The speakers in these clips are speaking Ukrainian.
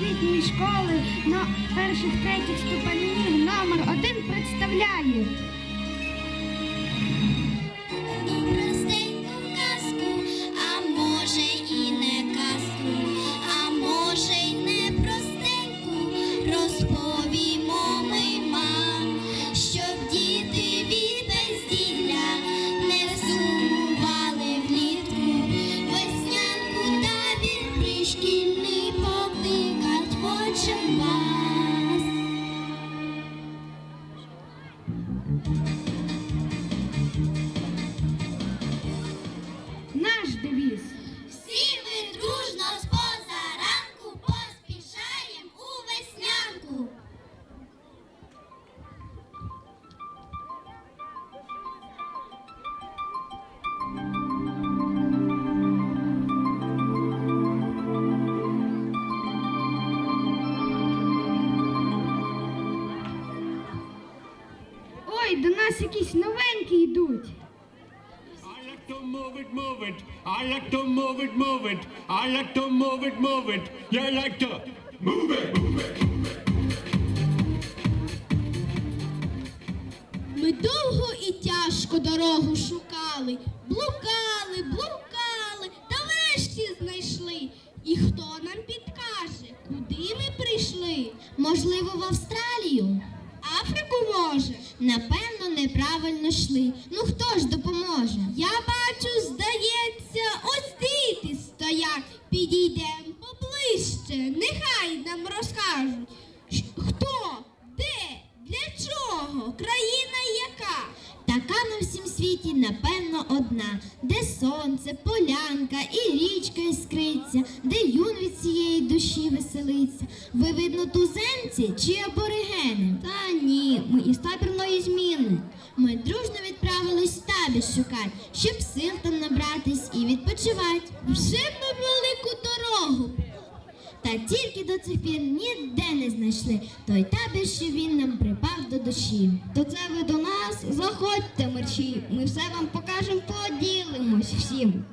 літньої школи на перших третіх ступенів номер один представляє. Нас якісь новенькі йдуть. I like to move it, move it. I like to move it, move it. I like to move it, move it. You like to move it, move it. Ми довго і тяжко дорогу шукали, блукали, блукали, та врешті знайшли. І хто нам підкаже, куди ми прийшли? Можливо, в Австралію? Африку може? Напевно, неправильно йшли. Ну хто ж допоможе? Ви, видно, туземці чи аборигени? Та ні, ми із табірної зміни. Ми дружно відправились в табір шукати, щоб сил там набратись і відпочивати. Вже ми велику дорогу та тільки до цих пір ніде не знайшли той табір, що він нам припав до душі. То це ви до нас заходьте, мерчі. Ми все вам покажемо, поділимось всім.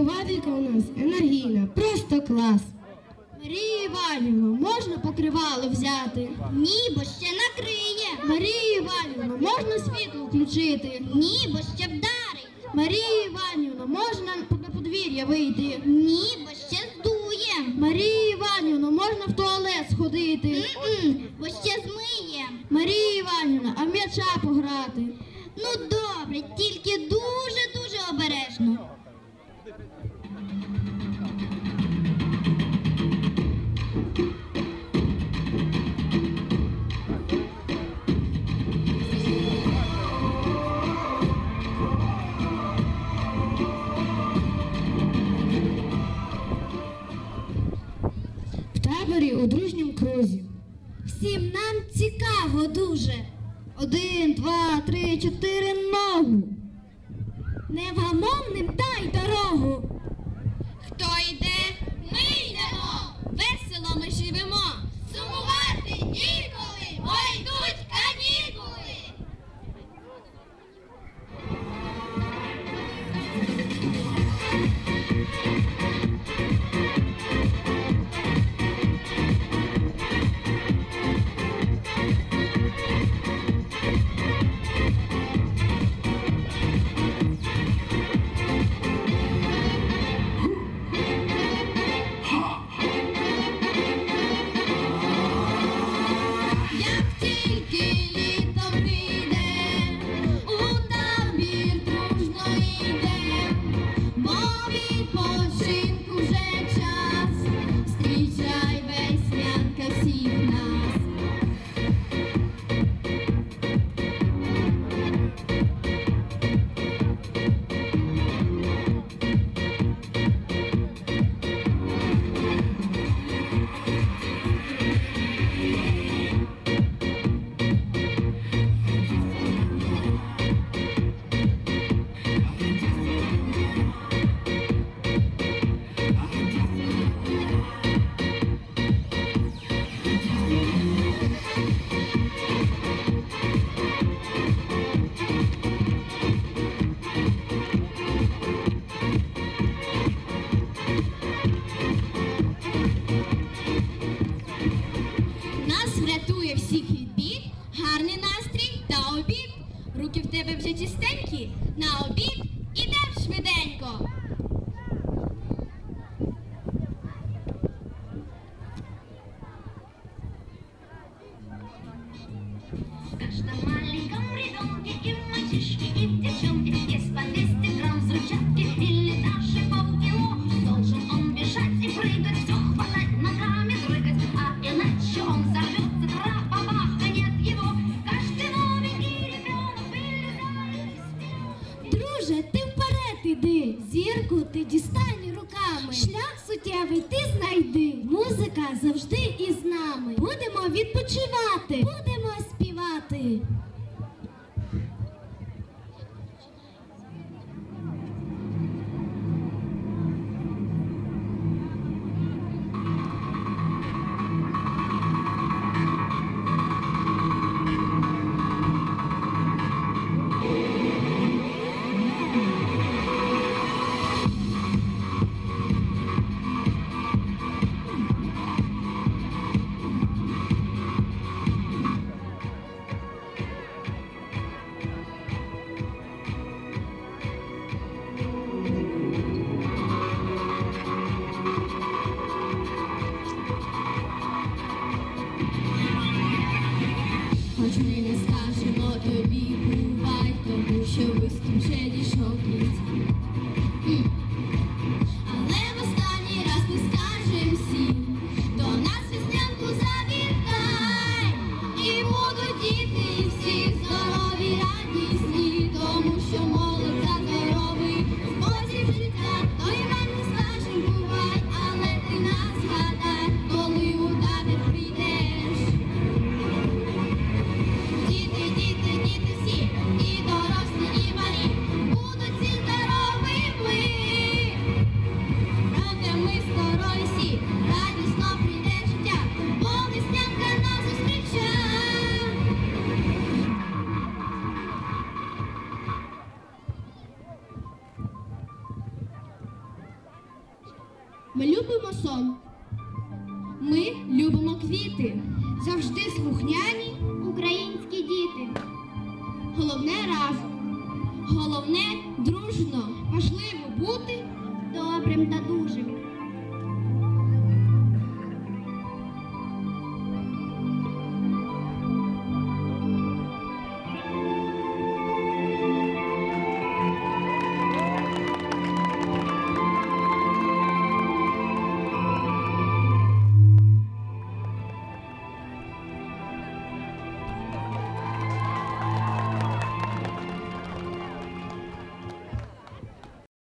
У нас енергійна, просто клас. Марія Іванівна, можна покривало взяти? Ні, бо ще накриє. Марія Іванівна, можна світло включити? Ні, бо ще вдарить. Марія Іванівна, можна на подвір'я вийти? Ні, бо ще здує. Марія Іванівна, можна в туалет сходити? М-м, бо ще змиє. Марія Іванівна, Невгамовним дай дорогу. Іди, зірку ти дістань руками. Шлях суттєвий ти знайди. Музика завжди із нами. Будемо відпочивати, Ми любимо сон. Ми любимо квіти. Завжди слухняні. Українські діти. Головне разом. Головне дружно. Важливо бути Добрим та дужим.